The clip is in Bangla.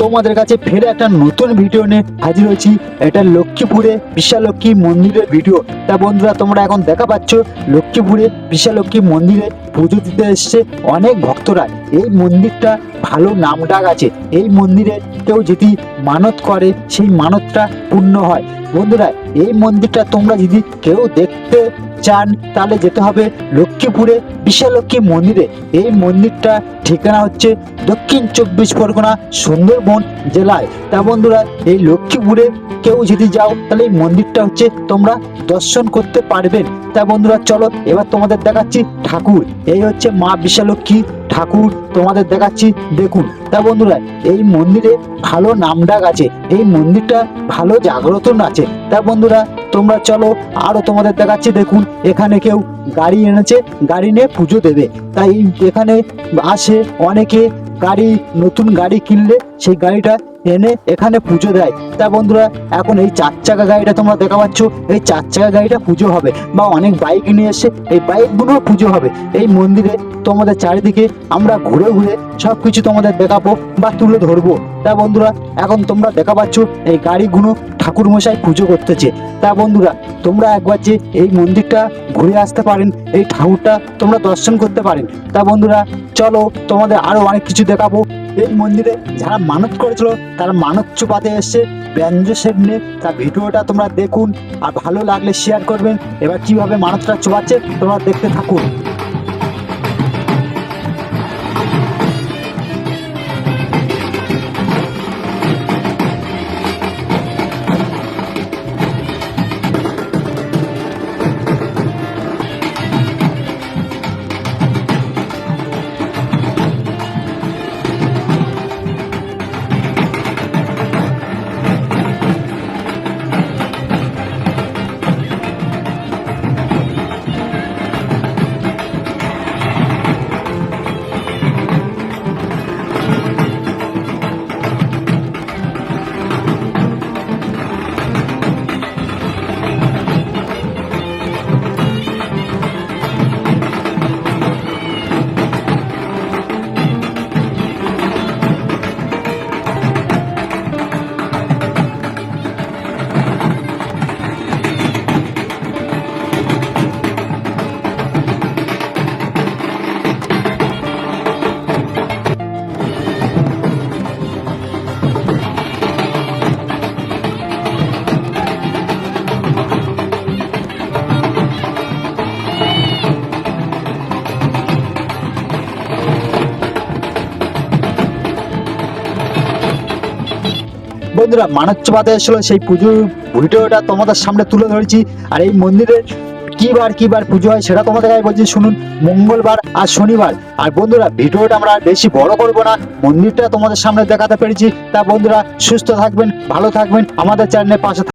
তোমাদের কাছে ফের একটা নতুন ভিডিও নিয়ে হাজির হয়েছি। এটা লক্ষ্মীপুরে বিশালক্ষ্মী মন্দিরের ভিডিও তা বন্ধুরা, তোমরা এখন দেখা পাচ্ছ, লক্ষ্মীপুরে বিশালক্ষ্মী মন্দিরে পুজো দিতে এসছে অনেক ভক্তরা। এই মন্দিরটা ভালো নাম ডাক আছে। এই মন্দিরে কেউ যদি মানত করে, সেই মানতটা পূর্ণ হয়। বন্ধুরা, এই মন্দিরটা তোমরা যদি কেউ দেখতে চান, তাহলে যেতে হবে লক্ষ্মীপুরে বিশালক্ষ্মী মন্দিরে। এই মন্দিরটা ঠিকানা হচ্ছে দক্ষিণ চব্বিশ পরগনা সুন্দরবন জেলায়। তা বন্ধুরা, এই লক্ষ্মীপুরে কেউ যদি যাও, তাহলে এই মন্দিরটা হচ্ছে তোমরা দর্শন করতে পারবেন। তা বন্ধুরা, চলো এবার তোমাদের দেখাচ্ছি ঠাকুর। এই হচ্ছে মা বিশালক্ষ্মী ঠাকুর, তোমাদের দেখাচ্ছি, দেখুন। তা বন্ধুরা, এই মন্দিরে ভালো নামডাক আছে। এই মন্দিরটা ভালো জাগ্রত আছে তা বন্ধুরা তোমরা চলো, আরও তোমাদের দেখাচ্ছি, দেখুন, এখানে কেউ গাড়ি এনেছে, গাড়ি নিয়ে পুজো দেবে। তাই এখানে আসে অনেকে গাড়ি, নতুন গাড়ি কিনলে, সেই গাড়িটা এনে এখানে পুজো দেয়। তা বন্ধুরা, এখন এই চার চাকা গাড়িটা তোমরা দেখা পাচ্ছ, এই চার চাকা গাড়িটা পুজো হবে বা অনেক বাইক নিয়ে এসে এই বাইকগুলো পুজো হবে। এই মন্দিরে তোমাদের চারিদিকে আমরা ঘুরে ঘুরে সব কিছু তোমাদের দেখাবো বা তুলে ধরবো। তা বন্ধুরা, এখন তোমরা দেখা পাচ্ছ এই গাড়িগুলো ঠাকুর মশাই পুজো করতেছে। তা বন্ধুরা, তোমরা একবার যে এই মন্দিরটা ঘুরে আসতে পারেন, এই ঠাকুরটা তোমরা দর্শন করতে পারেন। তা বন্ধুরা, চলো তোমাদের আরও অনেক কিছু দেখাবো। এই মন্দিরে যারা মানত করেছিল, তারা মানত চুপাতে এসছে। ব্যঞ্জ নিয়ে তার ভিডিওটা তোমরা দেখুন। আর ভালো লাগলে শেয়ার করবেন। এবার কীভাবে মানতটা চুপাচ্ছে, তোমরা দেখতে থাকুন। বন্ধুরা মানব চপাতে এসেছিল সেই পুজোর ভিডিওটা তোমাদের সামনে তুলে ধরেছি। আর এই মন্দিরের কি বার বার পুজো হয় সেটা তোমাদের আগে বলছি, শুনুন, মঙ্গলবার আর শনিবার। আর বন্ধুরা, ভিডিওটা আমরা বেশি বড় করব না, মন্দিরটা তোমাদের সামনে দেখাতে পেরেছি। তা বন্ধুরা, সুস্থ থাকবেন, ভালো থাকবেন, আমাদের চ্যানেলের পাশে।